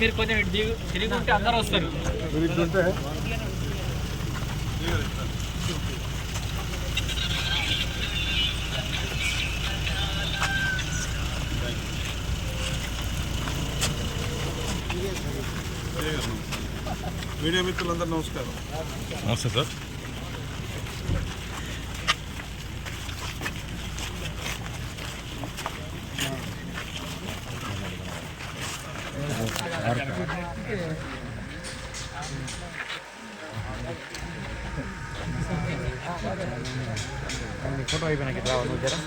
మీరు కొంచెం ఇటు తిరిగి ఉంటే అందరూ వస్తారు. మీడియా మిత్రులందరూ నమస్కారం. నమస్తే సార్. ఫోటో అయిపోయినాక రావు నువ్వు జరా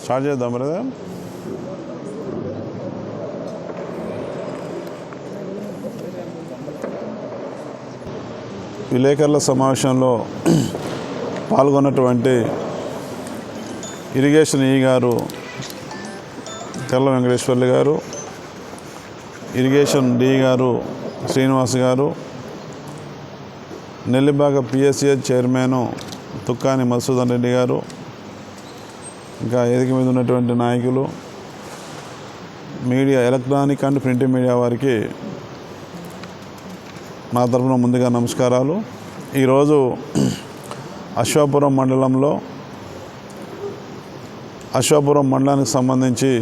స్టార్ట్ చేద్దాం బ్రదర్ విలేకరుల సమావేశంలో పాల్గొన్నటువంటి ఇరిగేషన్ ఈ గారు తెల్ల వెంకటేశ్వర్లు గారు ఇరిగేషన్ డి గారు శ్రీనివాస్ గారు నెల్లిబాగ పిఎస్సిఎస్ చైర్మన్ తుక్కాని మధుసూదన్ రెడ్డి గారు ఇంకా ఎదిగి మీద ఉన్నటువంటి నాయకులు media electronic and print media వారికి నా తరఫున ముందుగా నమస్కారాలు. ఈరోజు అశ్వాపురం మండలంలో అశ్వాపురం మండలానికి సంబంధించి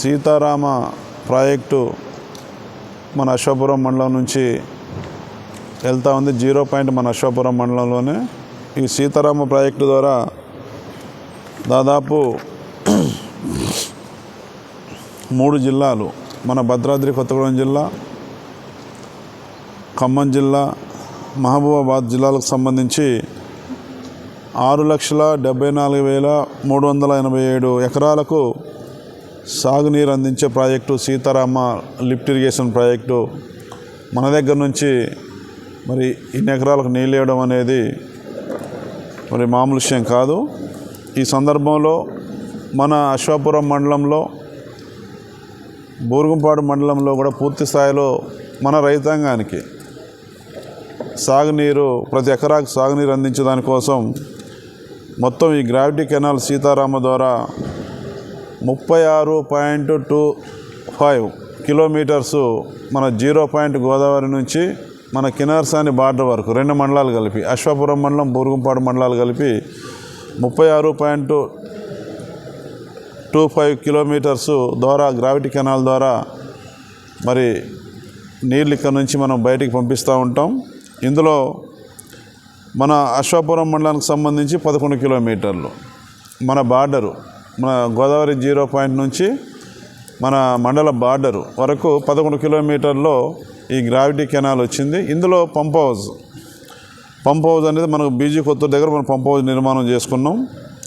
సీతారామ ప్రాజెక్టు మన అశ్వాపురం మండలం నుంచి వెళ్తా ఉంది జీరో పాయింట్ మన అశ్వాపురం మండలంలోనే. ఈ సీతారామ ప్రాజెక్టు ద్వారా దాదాపు మూడు జిల్లాలు మన భద్రాద్రి కొత్తగూడెం జిల్లా ఖమ్మం జిల్లా మహబూబాబాద్ జిల్లాలకు సంబంధించి ఆరు లక్షల డెబ్బై నాలుగు వేల మూడు వందల ఎనభై ఏడు ఎకరాలకు సాగునీరు అందించే project Sitarama lift irrigation project. మన దగ్గర నుంచి మరి ఇన్ని ఎకరాలకు నీళ్ళు ఇవ్వడం అనేది మరి మామూలు విషయం కాదు. ఈ సందర్భంలో మన అశ్వాపురం మండలంలో బూరుగుంపాడు మండలంలో కూడా పూర్తి స్థాయిలో మన రైతాంగానికి సాగునీరు ప్రతి ఎకరాకు సాగునీరు అందించే దానికోసం మొత్తం ఈ గ్రావిటీ కెనాల్ సీతారామ ద్వారా ముప్పై ఆరు పాయింట్ టూ ఫైవ్ కిలోమీటర్సు మన జీరో పాయింట్ గోదావరి నుంచి మన కినార్సాని బార్డర్ వరకు రెండు మండలాలు కలిపి అశ్వాపురం మండలం బూరుగుంపాడు మండలాలు కలిపి ముప్పై ఆరు పాయింట్ టూ ఫైవ్ కిలోమీటర్స్ ద్వారా గ్రావిటీ కెనాల్ ద్వారా మరి నీళ్ళు ఇక్కడ నుంచి మనం బయటికి పంపిస్తూ ఉంటాం. ఇందులో మన అశ్వాపురం మండలానికి సంబంధించి పదకొండు కిలోమీటర్లు మన బార్డరు మన గోదావరి జీరో పాయింట్ నుంచి మన మండల బార్డరు వరకు పదకొండు కిలోమీటర్లో ఈ గ్రావిటీ కెనాల్ వచ్చింది. ఇందులో పంప్ హౌస్ పంప్ హౌస్ అనేది మనకు బీజీ కొత్తూరు దగ్గర మనం పంప్ హౌస్ నిర్మాణం చేసుకున్నాం.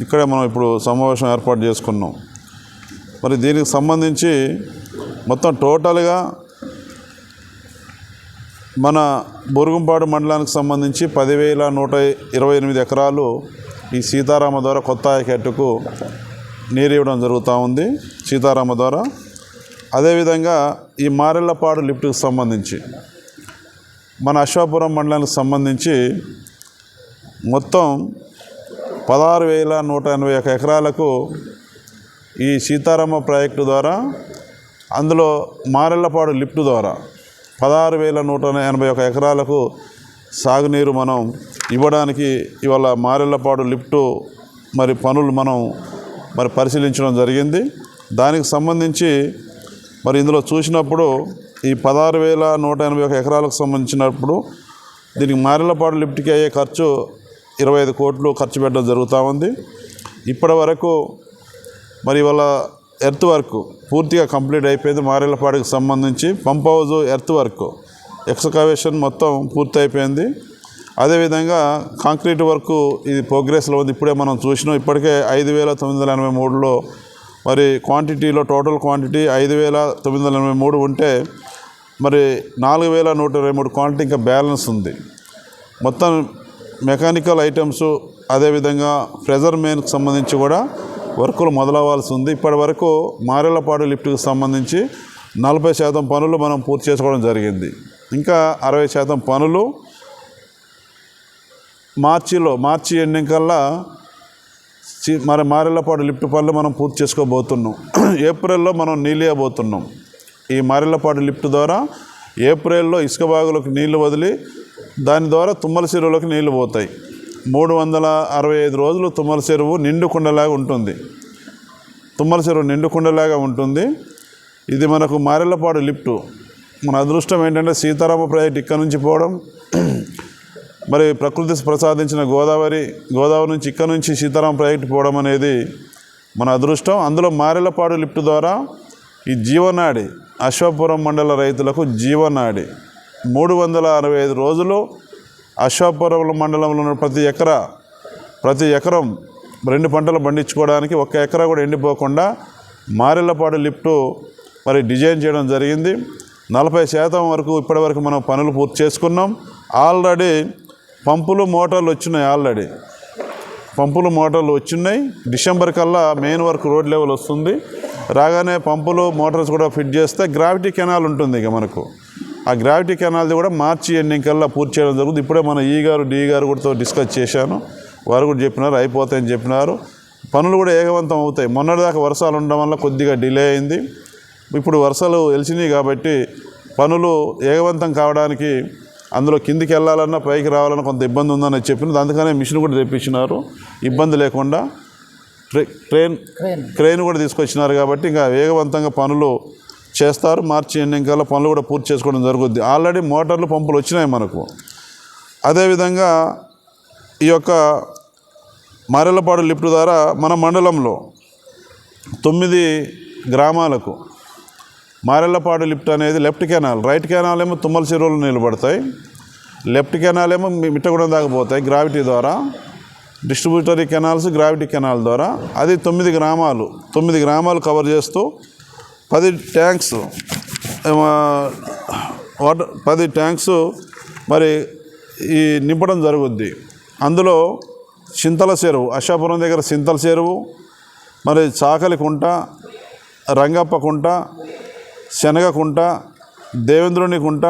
ఇక్కడే మనం ఇప్పుడు సమావేశం ఏర్పాటు చేసుకున్నాం. మరి దీనికి సంబంధించి మొత్తం టోటల్గా మన బొరుగుంపాడు మండలానికి సంబంధించి పదివేల నూట ఇరవై ఎనిమిది ఎకరాలు ఈ సీతారామ ద్వారా కొత్త ఆయకట్టుకు నీరు ఇవ్వడం జరుగుతూ ఉంది. సీతారామ ద్వారా అదేవిధంగా ఈ మారెళ్ళపాడు లిఫ్ట్కి సంబంధించి మన అశ్వాపురం మండలానికి సంబంధించి మొత్తం పదహారు వేల నూట ఎనభై ఒక ఎకరాలకు ఈ సీతారామ ప్రాజెక్టు ద్వారా అందులో మారెళ్ళపాడు లిఫ్ట్ ద్వారా పదహారు వేల నూట ఎనభై ఒక ఎకరాలకు సాగునీరు మనం ఇవ్వడానికి ఇవాళ మారెళ్ళపాడు లిఫ్టు మరి పనులు మనం మరి పరిశీలించడం జరిగింది. దానికి సంబంధించి మరి ఇందులో చూసినప్పుడు ఈ పదహారు వేల నూట ఎనభై ఒక ఎకరాలకు సంబంధించినప్పుడు దీనికి మారెలపాడు లిఫ్ట్కి అయ్యే ఖర్చు ఇరవై ఐదు కోట్లు ఖర్చు పెట్టడం జరుగుతూ ఉంది. ఇప్పటి వరకు మరి ఇవాళ ఎర్త్ వర్క్ పూర్తిగా కంప్లీట్ అయిపోయింది మారేళ్ళపాడికి సంబంధించి. Pump house earth work excavation మొత్తం పూర్తి అయిపోయింది. అదేవిధంగా కాంక్రీట్ వర్క్ ఇది ప్రోగ్రెస్లో ఉంది. ఇప్పుడే మనం చూసినాం. ఇప్పటికే ఐదు వేల తొమ్మిది వందల ఎనభై మూడులో మరి క్వాంటిటీలో టోటల్ క్వాంటిటీ ఐదు వేల తొమ్మిది వందల ఎనభై మూడు ఉంటే మరి నాలుగు వేల నూట ఇరవై మూడు క్వాంటిటీ ఇంకా బ్యాలెన్స్ ఉంది. మొత్తం మెకానికల్ ఐటమ్స్ అదేవిధంగా ప్రెజర్ మెయిన్కి సంబంధించి కూడా వర్కులు మొదలవ్వాల్సి ఉంది. ఇప్పటి వరకు మారెళ్ళపాడు లిఫ్ట్కి సంబంధించి నలభై శాతం పనులు మనం పూర్తి చేసుకోవడం జరిగింది. ఇంకా అరవై శాతం పనులు మార్చిలో మార్చి ఎండింగ్ కల్లా మరి మారెళ్ళపాడు లిఫ్ట్ పనులు మనం పూర్తి చేసుకోబోతున్నాం. ఏప్రిల్లో మనం నీళ్ళేయబోతున్నాం ఈ మారెళ్ళపాడు లిఫ్ట్ ద్వారా ఏప్రిల్లో ఇసుక బాగులకు నీళ్ళు వదిలి దాని ద్వారా తుమ్మల చెరువులకు నీళ్ళు పోతాయి. మూడు వందల అరవై ఐదు రోజులు తుమ్మల చెరువు నిండుకుండలాగా ఉంటుంది. తుమ్మల చెరువు నిండు కుండలాగా ఉంటుంది. ఇది మనకు మారెళ్ళపాడు లిఫ్టు. మన అదృష్టం ఏంటంటే సీతారామ ప్రాజెక్ట్ ఇక్కడ నుంచి పోవడం మరి ప్రకృతి ప్రసాదించిన గోదావరి గోదావరి నుంచి ఇక్కడ నుంచి సీతారాం ప్రాజెక్టు పోవడం అనేది మన అదృష్టం. అందులో మారెలపాడు లిఫ్ట్ ద్వారా ఈ జీవనాడి అశ్వాపురం మండల రైతులకు జీవనాడి. మూడు వందల అరవై ఐదు రోజులు అశ్వాపురం మండలంలో ఉన్న ప్రతి ఎకరా ప్రతి ఎకరం రెండు పంటలు పండించుకోవడానికి ఒక ఎకరా కూడా ఎండిపోకుండా మారెళ్ళపాడు లిఫ్టు మరి డిజైన్ చేయడం జరిగింది. నలభై శాతం వరకు ఇప్పటివరకు మనం పనులు పూర్తి చేసుకున్నాం. ఆల్రెడీ పంపులు మోటార్లు వచ్చినాయి ఆల్రెడీ. పంపులు మోటార్లు వచ్చినాయి. డిసెంబర్ కల్లా మెయిన్ వర్క్ రోడ్ లెవెల్ వస్తుంది. రాగానే పంపులు మోటార్స్ కూడా ఫిట్ చేస్తే గ్రావిటీ కెనాల్ ఉంటుంది ఇక మనకు. ఆ గ్రావిటీ కెనాల్ది కూడా మార్చి ఎండింగ్ కల్లా పూర్తి చేయడం జరుగుతుంది. ఇప్పుడే మన ఈ గారు డి గారు కూడా డిస్కస్ చేశాను. వారు కూడా చెప్పినారు అయిపోతాయని చెప్పినారు. పనులు కూడా ఏగవంతం అవుతాయి. మొన్నటిదాకా వర్షాలు ఉండడం వల్ల కొద్దిగా డిలే అయింది. ఇప్పుడు వర్షాలు వెలిసినాయి కాబట్టి పనులు ఏగవంతం కావడానికి అందులో కిందికి వెళ్ళాలన్నా పైకి రావాలన్నా కొంత ఇబ్బంది ఉందని చెప్పింది అందుకనే మిషన్ కూడా తెప్పించినారు. ఇబ్బంది లేకుండా ట్రే ట్రైన్ క్రెయిన్ కూడా తీసుకొచ్చినారు కాబట్టి ఇంకా వేగవంతంగా పనులు చేస్తారు. మార్చి ఎండింగ్ కల్లా పనులు కూడా పూర్తి చేసుకోవడం జరుగుద్ది. ఆల్రెడీ మోటార్లు పంపులు వచ్చినాయి మనకు. అదేవిధంగా ఈ యొక్క మారెళ్ళపాడు లిఫ్ట్ ద్వారా మన మండలంలో తొమ్మిది గ్రామాలకు మారెళ్ళపాడు లిఫ్ట్ అనేది లెఫ్ట్ కెనాల్ రైట్ కెనాల్ ఏమో తుమ్మల చెరువులు నిలబడతాయి. లెఫ్ట్ కెనాల్ ఏమో మీ- మిట్టగూడెం దాకా పోతాయి గ్రావిటీ ద్వారా. డిస్ట్రిబ్యూటరీ కెనాల్స్ గ్రావిటీ కెనాల్ ద్వారా. అది తొమ్మిది గ్రామాలు తొమ్మిది గ్రామాలు కవర్ చేస్తూ పది ట్యాంక్స్ వాటర్ పది ట్యాంక్స్ మరి ఈ నింపడం జరుగుద్ది. అందులో చింతల చెరువు అశాపురం దగ్గర చింతల చెరువు మరి చాకలి కుంట రంగప్ప కుంట శనగ కుంట దేవేంద్రుని కుంట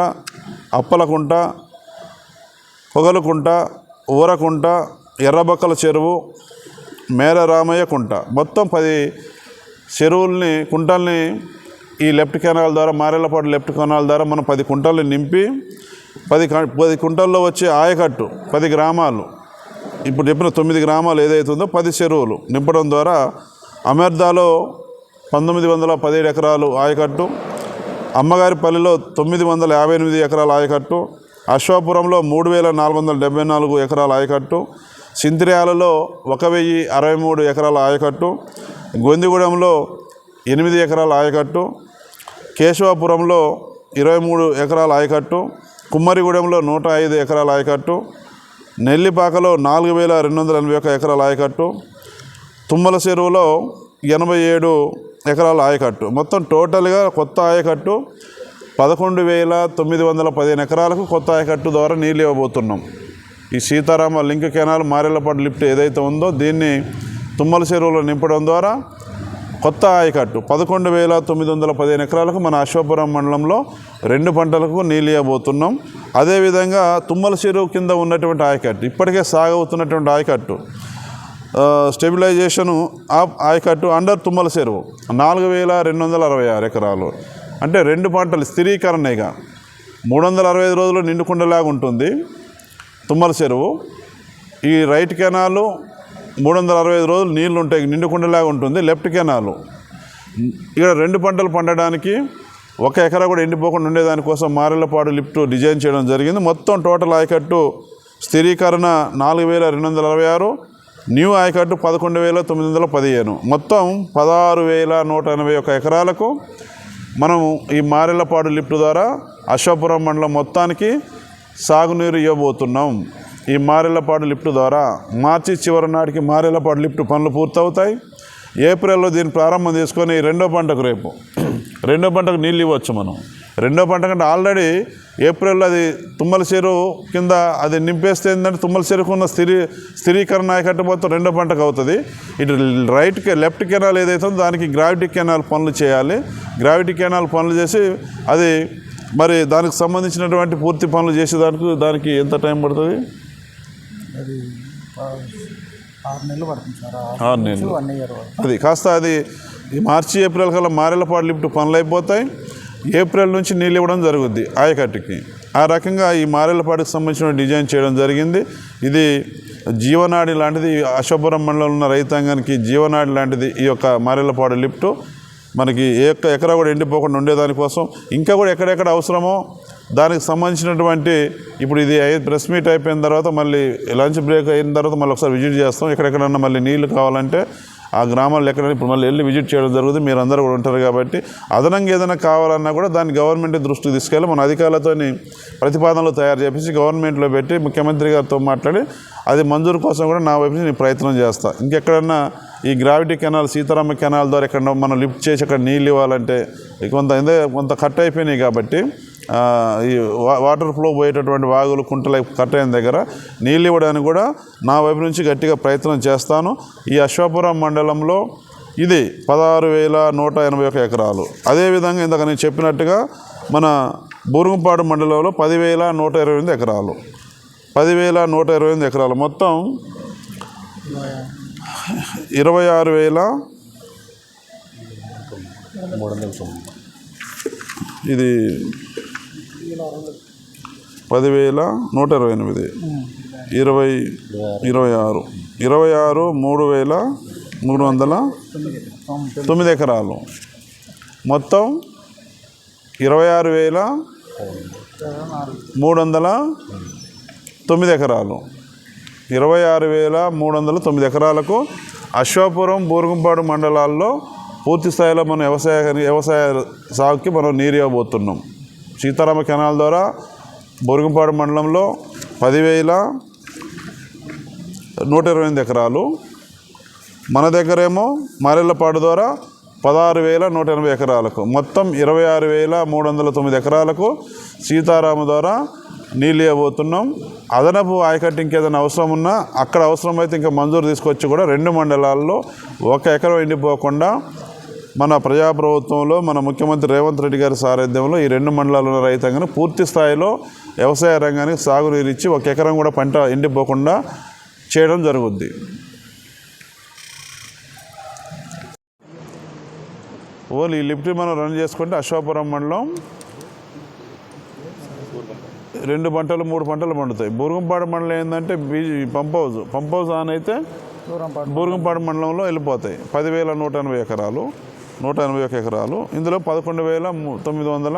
అప్పల కుంట పొగలుకుంట ఊరకుంట ఎర్రబక్కల చెరువు మేర రామయ్య కుంట. మొత్తం పది చెరువుల్ని కుంటల్ని ఈ లెఫ్ట్ కెనాల్ ద్వారా మారేళ్ళపాటు లెఫ్ట్ కెనాల్ ద్వారా మనం పది కుంటల్ని నింపి పది పది కుంటల్లో వచ్చే ఆయకట్టు పది గ్రామాలు. ఇప్పుడు చెప్పిన తొమ్మిది గ్రామాలు ఏదైతుందో పది చెరువులు నింపడం ద్వారా అమెర్దాలో పంతొమ్మిది వందల పదిహేడు ఎకరాలు ఆయకట్టు అమ్మగారిపల్లిలో తొమ్మిది వందల యాభై ఎనిమిది ఎకరాల ఆయకట్టు అశ్వాపురంలో మూడు వేల నాలుగు వందల డెబ్బై నాలుగు ఎకరాల ఆయకట్టు సింతిర్యాలలో ఒక వెయ్యి అరవై మూడు ఎకరాల ఆయకట్టు గొందిగూడెంలో ఎనిమిది ఎకరాల ఆయకట్టు కేశవాపురంలో ఇరవై మూడు ఎకరాల ఆయకట్టు కుమ్మరిగూడెంలో నూట ఐదు ఎకరాల ఆయకట్టు నెల్లిపాకలో నాలుగు వేల రెండు వందల ఎనభై ఒక ఎకరాల ఆయకట్టు తుమ్మల చెరువులో ఎనభై ఏడు ఎకరాల ఆయకట్టు. మొత్తం టోటల్గా కొత్త ఆయకట్టు పదకొండు వేల తొమ్మిది వందల పదిహేను ఎకరాలకు కొత్త ఆయకట్టు ద్వారా నీళ్ళు ఇవ్వబోతున్నాం. ఈ Sitarama link canal Marellapadu lift ఏదైతే ఉందో దీన్ని తుమ్మల చెరువులో నింపడం ద్వారా కొత్త ఆయకట్టు పదకొండు వేల తొమ్మిది వందల పదిహేను ఎకరాలకు మన అశ్వపురం మండలంలో రెండు పంటలకు నీళ్ళు ఇవ్వబోతున్నాం. అదేవిధంగా తుమ్మల చెరువు కింద ఉన్నటువంటి ఆయకట్టు ఇప్పటికే సాగవుతున్నటువంటి ఆయకట్టు స్టెబిలైజేషను ఆయకట్టు అండర్ తుమ్మల చెరువు నాలుగు వేల రెండు వందల అరవై ఆరు ఎకరాలు. అంటే రెండు పంటలు స్థిరీకరణగా మూడు వందల అరవై ఐదు రోజులు నిండుకుండలాగా ఉంటుంది తుమ్మల చెరువు. ఈ రైట్ కెనాలు మూడు వందల అరవై ఐదు రోజులు నీళ్ళు ఉంటాయి నిండుకుండలాగా ఉంటుంది లెఫ్ట్ కెనాలు. ఇక్కడ రెండు పంటలు పండడానికి ఒక ఎకరా కూడా ఎండిపోకుండా ఉండేదానికోసం మారెళ్ళపాడు లిఫ్ట్ డిజైన్ చేయడం జరిగింది. మొత్తం టోటల్ ఆయకట్టు స్థిరీకరణ నాలుగు వేల రెండు వందల అరవై ఆరు. న్యూ ఆయకట్టు పదకొండు వేల తొమ్మిది వందల పదిహేను. మొత్తం పదహారు వేల నూట ఎనభై ఒక ఎకరాలకు మనము ఈ మారెలపాడు లిఫ్ట్ ద్వారా అశ్వాపురం మండలం మొత్తానికి సాగునీరు ఇవ్వబోతున్నాం. ఈ మారెలపాడు లిఫ్ట్ ద్వారా మార్చి చివరి నాటికి మారెలపాడు లిఫ్ట్ పనులు పూర్తవుతాయి. ఏప్రిల్లో దీన్ని ప్రారంభం చేసుకొని రెండో పంటకు రేపు. రెండో పంటకు నీళ్ళు ఇవ్వచ్చు మనం. రెండో పంట కంటే ఆల్రెడీ ఏప్రిల్లో అది తుమ్మల చెరువు కింద అది నింపేస్తే ఏంటంటే తుమ్మల చెరువుకు ఉన్న స్థిరీ స్థిరీకరణ ఆయకట్టు మొత్తం రెండో పంటకు అవుతుంది. ఇటు రైట్ లెఫ్ట్ కెనాల్ ఏదైతే దానికి గ్రావిటీ కెనాల్ పనులు చేయాలి. గ్రావిటీ కెనాల్ పనులు చేసి అది మరి దానికి సంబంధించినటువంటి పూర్తి పనులు చేసేదానికి దానికి ఎంత టైం పడుతుంది? అది ఆరు నెలలు పడుతుంది సార్. ఆరు ఆరు నెలలు. వన్ ఇయర్ వరకు. అది కాస్త అది ఈ మార్చి ఏప్రిల్ కల్లా మారేళ్ళపాడు లిఫ్ట్ పనులు అయిపోతాయి. ఏప్రిల్ నుంచి నీళ్ళు ఇవ్వడం జరుగుద్ది ఆయకట్టుకి. ఆ రకంగా ఈ మారేళ్ళపాడుకి సంబంధించిన డిజైన్ చేయడం జరిగింది. ఇది జీవనాడి లాంటిది అశోపురం మండలంలో ఉన్న రైతాంగానికి జీవనాడి లాంటిది ఈ యొక్క మారేళ్ళపాడు లిఫ్ట్. మనకి ఏ ఎకరా కూడా ఎండిపోకుండా ఉండేదానికోసం. ఇంకా కూడా ఎక్కడెక్కడ అవసరమో దానికి సంబంధించినటువంటి ఇప్పుడు ఇది ప్రెస్ మీట్ అయిపోయిన తర్వాత మళ్ళీ లంచ్ బ్రేక్ అయిన తర్వాత మళ్ళీ ఒకసారి విజిట్ చేస్తాం. ఎక్కడెక్కడన్నా మళ్ళీ నీళ్ళు కావాలంటే ఆ గ్రామాల్లో ఎక్కడైనా ఇప్పుడు మళ్ళీ వెళ్ళి విజిట్ చేయడం జరుగుతుంది. మీరు అందరూ కూడా ఉంటారు కాబట్టి అదనంగా ఏదైనా కావాలన్నా కూడా దాన్ని గవర్నమెంట్ దృష్టికి తీసుకెళ్ళి మన అధికారులతో ప్రతిపాదనలు తయారు చేపించి గవర్నమెంట్లో పెట్టి ముఖ్యమంత్రి గారితో మాట్లాడి అది మంజూరు కోసం కూడా నా వైపు నేను ప్రయత్నం చేస్తా. ఇంకెక్కడన్నా ఈ గ్రావిటీ కెనాల్ సీతారామ కెనాల్ ద్వారా ఎక్కడ మనం లిఫ్ట్ చేసి అక్కడ నీళ్ళు ఇవ్వాలంటే కొంత కొంత కట్ అయిపోయినాయి కాబట్టి ఈ వాటర్ ఫ్లో పోయేటటువంటి వాగులు కుంటల కట్ అయిన దగ్గర నీళ్ళు ఇవ్వడానికి కూడా నా వైపు నుంచి గట్టిగా ప్రయత్నం చేస్తాను. ఈ అశ్వాపురం మండలంలో ఇది పదహారు వేల నూట ఎనభై ఒక ఎకరాలు. అదేవిధంగా ఇందాక నేను చెప్పినట్టుగా మన బూరుగుంపాడు మండలంలో పదివేల నూట ఇరవై ఎనిమిది ఎకరాలు. పదివేల నూట ఇరవై ఎనిమిది ఎకరాలు. మొత్తం ఇరవై ఆరు వేల ఇది పదివేల నూట ఇరవై ఎనిమిది. ఇరవై ఇరవై ఆరు. ఇరవై ఆరు మూడు వేల మూడు వందల తొమ్మిది ఎకరాలు. మొత్తం ఇరవై ఆరు వేల మూడు వందల తొమ్మిది ఎకరాలు. ఇరవై ఆరు వేల మూడు వందల తొమ్మిది ఎకరాలకు అశ్వాపురం బూరుగుంపాడు మండలాల్లో పూర్తి స్థాయిలో మనం వ్యవసాయ వ్యవసాయ సాగుకి మనం నీరు ఇవ్వబోతున్నాం. సీతారామ కెనాల్ ద్వారా బొరుగుపాడు మండలంలో పదివేల నూట ఇరవై ఎనిమిది ఎకరాలు. మన దగ్గరేమో మారెళ్ళపాడు ద్వారా పదహారు వేల నూట ఎనభై ఎకరాలకు మొత్తం ఇరవై ఆరు వేల మూడు వందల తొమ్మిది ఎకరాలకు సీతారామ ద్వారా నీళ్ళు ఇవ్వబోతున్నాం. అదనపు ఆయకట్టు ఇంకేదైనా అవసరం ఉన్నా అక్కడ అవసరమైతే ఇంకా మంజూరు తీసుకొచ్చి కూడా రెండు మండలాల్లో ఒక ఎకరం ఎండిపోకుండా మన ప్రజాప్రభుత్వంలో మన ముఖ్యమంత్రి రేవంత్ రెడ్డి గారి సారథ్యంలో ఈ రెండు మండలాల్లో ఉన్న రైతాంగాన్ని పూర్తి స్థాయిలో వ్యవసాయ రంగానికి సాగునీరు ఇచ్చి ఒక ఎకరం కూడా పంట ఎండిపోకుండా చేయడం జరుగుద్ది. ఓన్లీ ఈ లిఫ్ట్ మనం రన్ చేసుకుంటే అశ్వాపురం మండలం రెండు పంటలు మూడు పంటలు పండుతాయి. బూరుగుంపాడు మండలం ఏంటంటే BG pump house. Pump house on అయితే బూరుగుంపాడు మండలంలో వెళ్ళిపోతాయి. పదివేల నూట ఎనభై ఎకరాలు. నూట ఎనభై ఒక ఎకరాలు. ఇందులో పదకొండు వేల తొమ్మిది వందల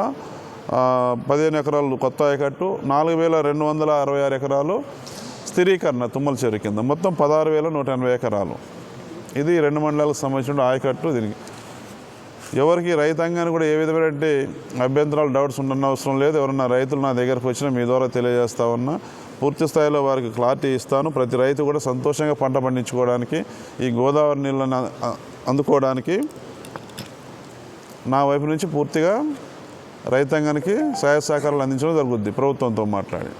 పదిహేను ఎకరాలు కొత్త ఆయకట్టు నాలుగు వేల రెండు వందల అరవై ఆరు ఎకరాలు స్థిరీకరణ తుమ్మల చెరువు కింద. మొత్తం పదహారు వేల నూట ఎనభై ఎకరాలు. ఇది రెండు మండలాలకు సంబంధించిన ఆయకట్టు దీనికి. ఎవరికి రైతాంగాన్ని కూడా ఏ విధమైనటువంటి అభ్యంతరాలు డౌట్స్ ఉండన్న అవసరం లేదు. ఎవరన్నా రైతులు నా దగ్గరకు వచ్చినా మీ ద్వారా తెలియజేస్తా ఉన్నా పూర్తి స్థాయిలో వారికి క్లారిటీ ఇస్తాను. ప్రతి రైతు కూడా సంతోషంగా పంట పండించుకోవడానికి ఈ గోదావరి నీళ్ళని అందుకోవడానికి నా వైపు నుంచి పూర్తిగా రైతాంగానికి సహాయ సహకారాలు అందించడం జరుగుద్ది ప్రభుత్వంతో మాట్లాడి.